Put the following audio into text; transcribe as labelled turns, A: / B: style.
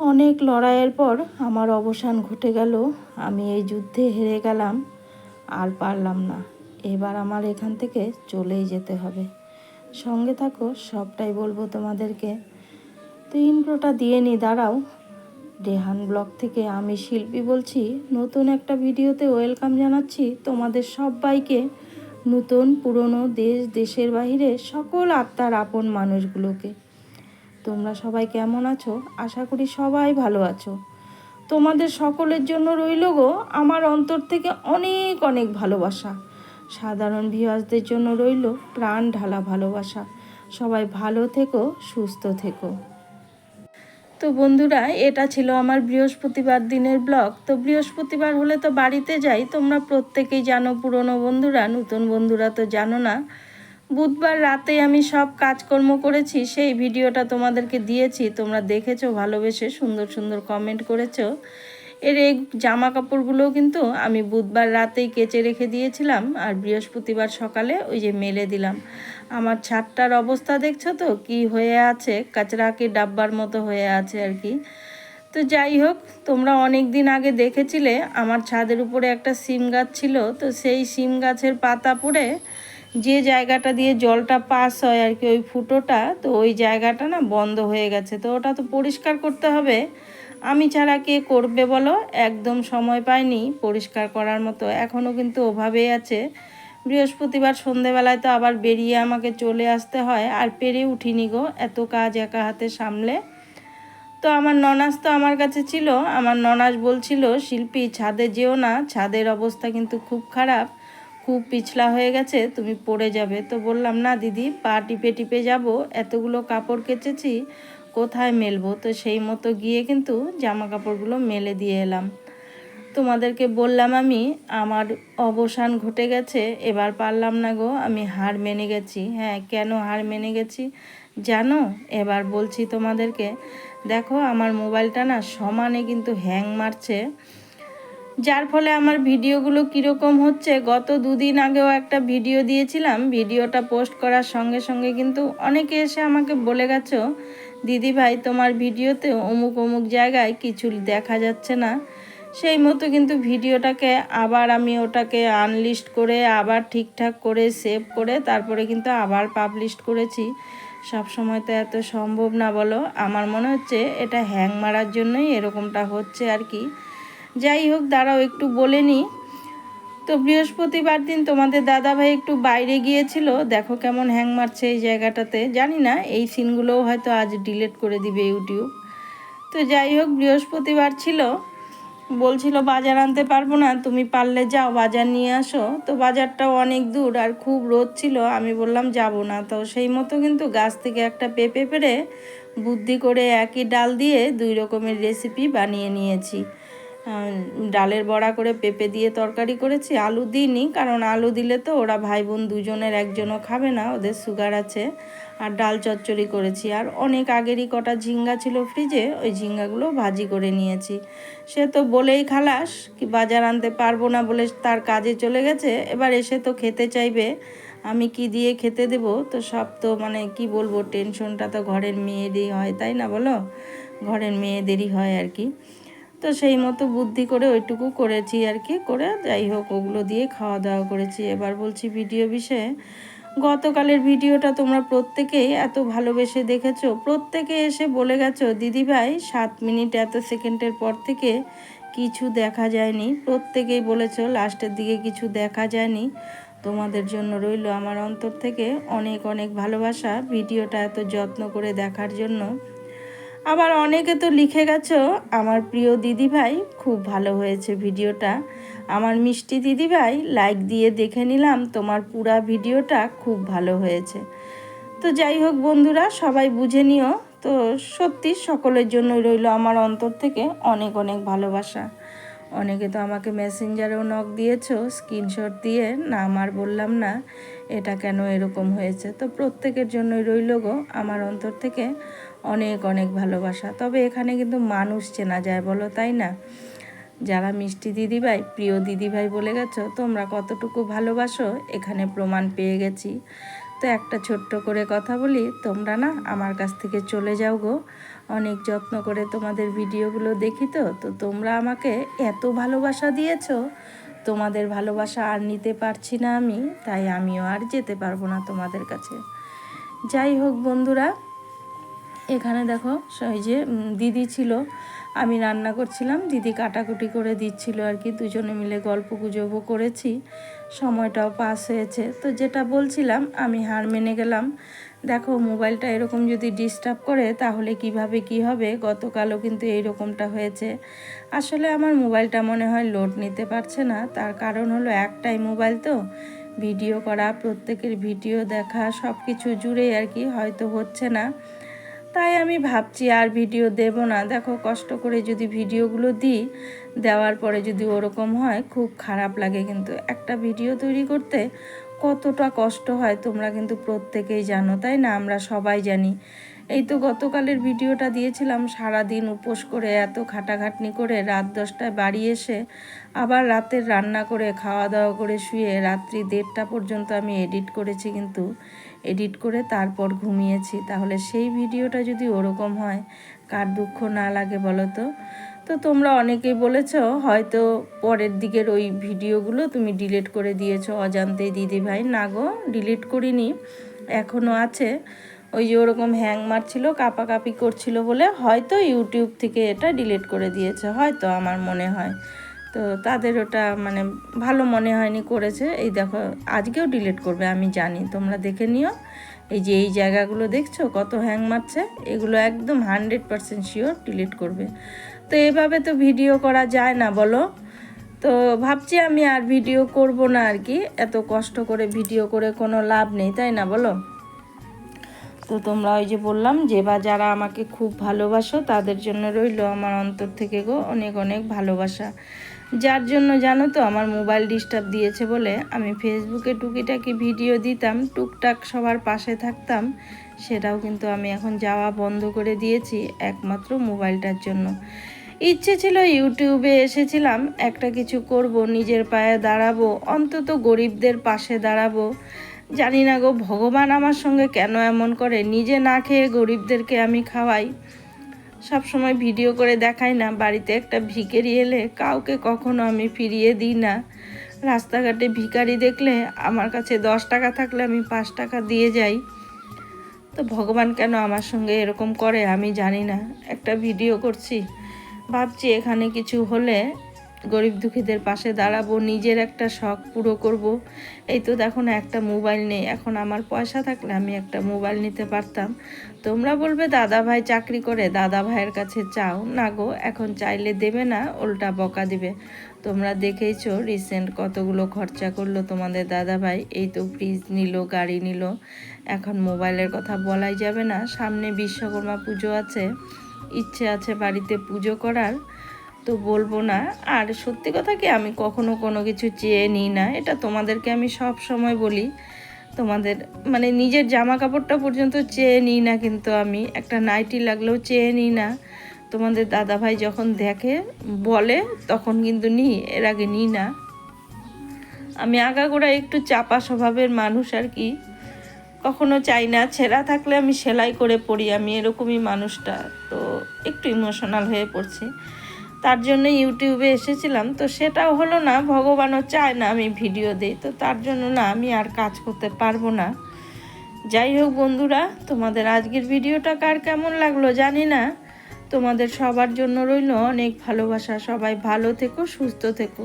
A: অনেক লড়াইয়ের পর আমার অবসান ঘটে গেল। আমি এই যুদ্ধে হেরে গেলাম, আর পারলাম না। এবার আমার এখান থেকে চলেই যেতে হবে। সঙ্গে থাকো, সবটাই বলব তোমাদেরকে। তো ইন্ট্রোটা দিয়ে নি, দাঁড়াও। রেহান ব্লগ থেকে আমি শিল্পী বলছি, নতুন একটা ভিডিওতে ওয়েলকাম জানাচ্ছি তোমাদের সবাইকে। নতুন, পুরনো দেশ, দেশের বাইরে সকল আত্মার আপন মানুষগুলোকে। তোমরা সবাই কেমন আছো? আশা করি সবাই ভালো আছো। তোমাদের সকলের জন্য রইল গো আমার অন্তর থেকে অনেক অনেক ভালোবাসা। সাধারণ ভিউয়ার্সদের জন্য রইল প্রাণ ঢালা ভালোবাসা। সবাই ভালো থেকো, সুস্থ থেকো। তো বন্ধুরা, এটা ছিল আমার বৃহস্পতিবার দিনের ব্লগ। তো বৃহস্পতিবার হলে তো বাড়িতে যাই, তোমরা প্রত্যেকেই জানো পুরনো বন্ধুরা, নতুন বন্ধুরা তো জানো না। বুধবার রাতে আমি সব কাজকর্ম করেছি, সেই ভিডিওটা তোমাদেরকে দিয়েছি। তোমরা দেখেছ, ভালোবেসে সুন্দর সুন্দর কমেন্ট করেছ। এর এই জামা কাপড়গুলোও কিন্তু আমি বুধবার রাতেই কেচে রেখে দিয়েছিলাম আর বৃহস্পতিবার সকালে ওই যে মেলে দিলাম। আমার ছাদটার অবস্থা দেখছ তো? কি হয়ে আছে? কাচরা কি ডাব্বার মতো হয়ে আছে আর কি। তো যাই হোক, তোমরা অনেক দিন আগে দেখেছিলে, আমার ছাদের উপরে একটা সিম গাছ ছিল। তো সেই সিম গাছের পাতা পড়ে যে জায়গাটা দিয়ে জলটা পাস হয় আর কি, ওই ফুটোটা, তো ওই জায়গাটা না বন্ধ হয়ে গেছে। তো ওটা তো পরিষ্কার করতে হবে। আমি ছাড়া কে করবে বলো? একদম সময় পাইনি পরিষ্কার করার মতো। এখনও কিন্তু ওভাবেই আছে। বৃহস্পতিবার সন্ধেবেলায় তো আবার বেরিয়ে আমাকে চলে আসতে হয়। আর পেরে উঠিনি গো, এত কাজ একা হাতে সামলে। তো আমার ননাস তো আমার কাছে ছিল। আমার ননাস বলছিল, শিল্পী, ছাদে যেও না, ছাদের অবস্থা কিন্তু খুব খারাপ। খুব পিছলা হয়ে গেছে, তুমি পড়ে যাবে। তো বললাম, না দিদি, পা টিপে টিপে যাব, এতগুলো কাপড় কেচেছি, কোথায় মেলবো? তো সেই মতো গিয়ে কিন্তু জামা কাপড়গুলো মেলে দিয়ে এলাম। তোমাদেরকে বললাম আমি, আমার অবসান ঘটে গেছে, এবার পারলাম না গো, আমি হার মেনে গেছি। হ্যাঁ কেন হার মেনে গেছি? জানো? এবার বলছি তোমাদেরকে, দেখো, আমার মোবাইলটা না সমানে কিন্তু হ্যাং মারছে। যার ফলে আমার ভিডিওগুলো কীরকম হচ্ছে, গত দুদিন আগেও একটা ভিডিও দিয়েছিলাম। ভিডিওটা পোস্ট করার সঙ্গে সঙ্গে কিন্তু অনেকে এসে আমাকে বলে গেছো, দিদি ভাই, তোমার ভিডিওতে অমুক অমুক জায়গায় কিছু দেখা যাচ্ছে না। সেই মতো কিন্তু ভিডিওটাকে আবার আমি ওটাকে আনলিস্ট করে, আবার ঠিকঠাক করে সেভ করে, তারপরে কিন্তু আবার পাবলিশ করেছি। সব সময় তো এত সম্ভব না বলো। আমার মনে হচ্ছে এটা হ্যাং মারার জন্যই এরকমটা হচ্ছে আর কি। যাই হোক, দাঁড়াও, একটু বলে নিই তো বৃহস্পতিবার দিন তোমাদের দাদাভাই একটু বাইরে গিয়েছিল। দেখো কেমন হ্যাং মারছে এই জায়গাটাতে। জানি না, এই সিনগুলোও হয়তো আজ ডিলিট করে দিবে ইউটিউব। তো যাই হোক, বৃহস্পতিবার ছিল। বলছিল, বাজার আনতে পারব না, তুমি পারলে যাও, বাজার নিয়ে আসো। তো বাজারটাও অনেক দূর আর খুব রোদ ছিল। আমি বললাম, যাব না। তো সেই মতো কিন্তু গাছ থেকে একটা পেঁপে পেরে বুদ্ধি করে একই ডাল দিয়ে দুই রকমের রেসিপি বানিয়ে নিয়েছি। ডালের বড়া করে পেঁপে দিয়ে তরকারি করেছি, আলু দিইনি, কারণ আলু দিলে তো ওরা ভাই বোন দুজনের একজনও খাবে না, ওদের সুগার আছে, আর ডাল চচ্চড়ি করেছি, আর অনেক আগেরই কটা ঝিঙ্গা ছিল ফ্রিজে ওই ঝিঙ্গাগুলো ভাজি করে নিয়েছি। সে তো বলেই খালাস কি বাজার আনতে পারব না বলে তার কাজে চলে গেছে, এবার এসে তো খেতে চাইবে, আমি কি দিয়ে খেতে দেব? তো সব তো মানে কি বলব টেনশনটা তো ঘরের মেয়েদেরই হয়, তাই না বলো? ঘরের মেয়েদেরই হয় আর কি। তো সেই মতো বুদ্ধি করে ওইটুকু করেছি আর কি, করে যাই হোক ওগুলো দিয়ে খাওয়া দাওয়া করেছি। এবার বলছি ভিডিও বিষয়ে, গতকালের ভিডিওটা তোমরা প্রত্যেকেই এত ভালোবেসে দেখেছ, প্রত্যেকে এসে বলে গেছো দিদিভাই সাত মিনিট এত সেকেন্ডের পর থেকে কিছু দেখা যায়নি। প্রত্যেকেই বলেছ, লাস্টের দিকে কিছু দেখা যায়নি। তোমাদের জন্য রইল আমার অন্তর থেকে অনেক অনেক ভালোবাসা ভিডিওটা এত যত্ন করে দেখার জন্য। আবার অনেকে তো লিখে গেছো, আমার প্রিয় দিদিভাই, খুব ভালো হয়েছে ভিডিওটা। আমার মিষ্টি দিদিভাই লাইক দিয়ে দেখে নিলাম তোমার পুরা ভিডিওটা খুব ভালো হয়েছে। তো যাই হোক বন্ধুরা, সবাই বুঝে নিও, তো সত্যি সকলের জন্য রইল আমার অন্তর থেকে অনেক অনেক ভালোবাসা। অনেকে তো আমাকে মেসেঞ্জারেও নক দিয়েছ স্ক্রিনশট দিয়ে না আমার বললাম না, এটা কেন এরকম হয়েছে? তো প্রত্যেকের জন্যই রইল গো, আমার অন্তর থেকে অনেক অনেক ভালোবাসা। তবে এখানে কিন্তু মানুষ চেনা যায় বলো, তাই না? যারা মিষ্টি দিদিভাই, প্রিয় দিদিভাই বলে গেছো, তোমরা কতটুকু ভালোবাসো এখানে প্রমাণ পেয়ে গেছি। তো একটা ছোট্ট করে কথা বলি, তোমরা না আমার কাছ থেকে চলে যাও গো। অনেক যত্ন করে তোমাদের ভিডিওগুলো দেখি তো। তো তোমরা আমাকে এত ভালোবাসা দিয়েছ, তোমাদের ভালোবাসা আর নিতে পারছি না আমি, তাই আমিও আর যেতে পারব না তোমাদের কাছে। যাই হোক বন্ধুরা এখানে দেখো ওই যে দিদি ছিল, আমি রান্না করছিলাম, দিদি কাটাকুটি করে দিচ্ছিল আর কি, দুজনে মিলে গল্প গুজবও করেছি, সময়টাও পাস হয়েছে। তো যেটা বলছিলাম, আমি হার মেনে গেলাম। দেখো মোবাইলটা এরকম যদি ডিস্টার্ব করে, তাহলে কীভাবে কি হবে? গতকালও কিন্তু এইরকমটা হয়েছে। আসলে আমার মোবাইলটা মনে হয় লোড নিতে পারছে না। তার কারণ হলো একটাই মোবাইল তো ভিডিও করা, প্রত্যেকের ভিডিও দেখা সব কিছু জুড়ে আর কি, হয়তো হচ্ছে না। তাই আমি ভাবছি আর ভিডিও দেব না। দেখো, কষ্ট করে যদি ভিডিওগুলো দিই, দেওয়ার পরে যদি ওরকম হয়, খুব খারাপ লাগে কিন্তু। একটা ভিডিও তৈরি করতে কতটা কষ্ট হয় তোমরা কিন্তু প্রত্যেকেই জানো, তাই না? আমরা সবাই জানি। এই তো গতকালের ভিডিওটা দিয়েছিলাম সারা দিন উপোস করে এত খাটাখাটনি করে রাত দশটায় বাড়ি এসে আবার রাতের রান্না করে, খাওয়া দাওয়া করে শুয়ে রাত্রি দেড়টা পর্যন্ত আমি এডিট করেছি কিন্তু। এডিট করে তারপর ঘুমিয়েছি। তাহলে সেই ভিডিওটা যদি ওরকম হয়, কার দুঃখ না লাগে বলো তো? তো তোমরা অনেকেই বলেছ, হয়তো পরের দিকের ওই ভিডিওগুলো তুমি ডিলিট করে দিয়েছ অজান্তেই দিদি ভাই না গো, ডিলিট করিনি এখনও আছে। ওই যে ওরকম হ্যাং মারছিল, কাপাকাপি করছিল বলে হয়তো ইউটিউব থেকে এটা ডিলিট করে দিয়েছে, হয়তো আমার মনে হয়। তো তাদের ওটা মানে ভালো মনে হয়নি করেছে। এই দেখো, আজকেও ডিলিট করবে, আমি জানি, তোমরা দেখে নিও। এই যে এই জায়গাগুলো দেখছ, কত হ্যাং মারছে, এগুলো একদম হান্ড্রেড পারসেন্ট শিওর ডিলিট করবে। তো এভাবে তো ভিডিও করা যায় না, বলো? তো ভাবছি আমি আর ভিডিও করব না আর কি, এত কষ্ট করে ভিডিও করে কোনো লাভ নেই, তাই না, বলো? তো তোমরা ওই যে বললাম যে, বা যারা আমাকে খুব ভালোবাসো, তাদের জন্য রইল আমার অন্তর থেকে গো অনেক অনেক ভালোবাসা। যার জন্য জানো তো আমার মোবাইল ডিস্টার্ব দিয়েছে বলে আমি ফেসবুকে টুকিটাকি ভিডিও দিতাম, টুকটাক সবার পাশে থাকতাম, সেটাও কিন্তু আমি এখন যাওয়া বন্ধ করে দিয়েছি একমাত্র মোবাইলটার জন্য। ইচ্ছে ছিল ইউটিউবে এসেছিলাম, একটা কিছু করব, নিজের পায়ে দাঁড়াবো, অন্তত গরিবদের পাশে দাঁড়াবো। জানি না গো, ভগবান আমার সঙ্গে কেন এমন করে, নিজে না খেয়ে গরিবদেরকে আমি খাওয়াই। সব সময় ভিডিও করে দেখাই না। বাড়িতে একটা ভিখারি এলে কাউকে কখনো আমি ফিরিয়ে দিই না। রাস্তাঘাটে ভিকারি দেখলে আমার কাছে দশ টাকা থাকলে আমি পাঁচ টাকা দিয়ে যাই। তো ভগবান কেন আমার সঙ্গে এরকম করে আমি জানি না। একটা ভিডিও করছি। ভাবছি এখানে কিছু হলে গরিব দুঃখীদের পাশে দাঁড়াবো, নিজের একটা শখ পুরো করব। এই তো দেখো না, একটা মোবাইল নেই। এখন আমার পয়সা থাকলে আমি একটা মোবাইল নিতে পারতাম। তোমরা বলবে, দাদা ভাই চাকরি করে, দাদা ভাইয়ের কাছে চাও। না গো, এখন চাইলে দেবে না, উল্টা বকা দিবে। তোমরা দেখেইছো রিসেন্ট কতগুলো খরচা করল তোমাদের দাদা ভাই। এই তো ফ্রিজ নিল, গাড়ি নিল। এখন মোবাইলের কথা বলাই যাবে না। সামনে বিশ্বকর্মা পুজো আছে। ইচ্ছে আছে বাড়িতে পুজো করার। তো বলব না। আর সত্যি কথা কি, আমি কখনো কোনো কিছু চেয়ে নিই না। এটা তোমাদেরকে আমি সব সময় বলি। তোমাদের মানে নিজের জামা কাপড়টা পর্যন্ত চেয়ে নিই না কিন্তু আমি। একটা নাইটি লাগলেও চেয়ে নিই না। তোমাদের দাদা ভাই যখন দেখে, বলে, তখন কিন্তু নিই। এর আগে নিই না। আমি আগাগোড়া একটু চাপা স্বভাবের মানুষ আর কি। কখনো চাই না। ছেঁড়া থাকলে আমি সেলাই করে পড়ি আমি এরকমই মানুষটা। তো একটু ইমোশনাল হয়ে পড়ছি। তার জন্য ইউটিউবে এসেছিলাম। তো সেটাও হলো না, ভগবানও চায় না আমি ভিডিও দিই। তো তার জন্য না আমি আর কাজ করতে পারব না। যাই হোক বন্ধুরা, তোমাদের আজকের ভিডিওটা কার কেমন লাগল জানি না। তোমাদের সবার জন্য রইল অনেক ভালোবাসা। সবাই ভালো থেকো, সুস্থ থেকো।